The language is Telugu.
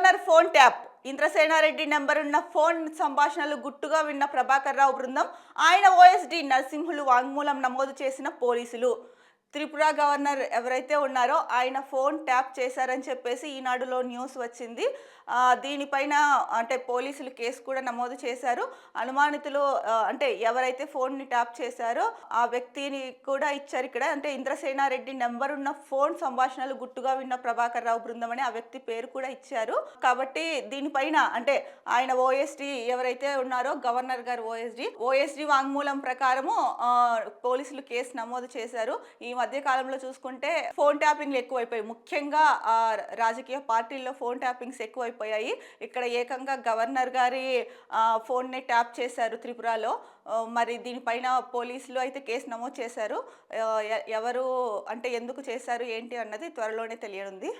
Governor phone tap. Indrasena Reddy number ఉన్న ఫోన్ సంభాషణలు గుట్టుగా విన్న ప్రభాకర్ రావు బృందం ఆయన ఓఎస్డి నరసింహులు వాంగ్మూలం నమోదు చేసిన పోలీసులు. త్రిపుర గవర్నర్ ఎవరైతే ఉన్నారో ఆయన ఫోన్ ట్యాప్ చేశారని చెప్పేసి ఈనాడులో న్యూస్ వచ్చింది. దీనిపైన అంటే పోలీసులు కేసు కూడా నమోదు చేశారు. అనుమానితులు అంటే ఎవరైతే ఫోన్ని ట్యాప్ చేశారో ఆ వ్యక్తిని కూడా ఇచ్చారు ఇక్కడ. అంటే ఇంద్రసేనారెడ్డి నెంబర్ ఉన్న ఫోన్ సంభాషణలు గుట్టుగా విన్న ప్రభాకర్ రావు బృందం అని ఆ వ్యక్తి పేరు కూడా ఇచ్చారు. కాబట్టి దీనిపైన అంటే ఆయన ఓఎస్డి ఎవరైతే ఉన్నారో గవర్నర్ గారు ఓఎస్డి ఓఎస్డి వాంగ్మూలం ప్రకారము పోలీసులు కేసు నమోదు చేశారు. ఈ మధ్య కాలంలో చూసుకుంటే ఫోన్ ట్యాపింగ్లు ఎక్కువైపోయాయి. ముఖ్యంగా ఆ, రాజకీయ పార్టీల్లో ఫోన్ ట్యాపింగ్స్ ఎక్కువైపోయాయి. ఇక్కడ ఏకంగా గవర్నర్ గారి ఫోన్ని ట్యాప్ చేశారు త్రిపురలో. మరి దీనిపైన పోలీసులు అయితే కేసు నమోదు చేశారు. ఎవరు అంటే ఎందుకు చేశారు ఏంటి అన్నది త్వరలోనే తెలియనుంది.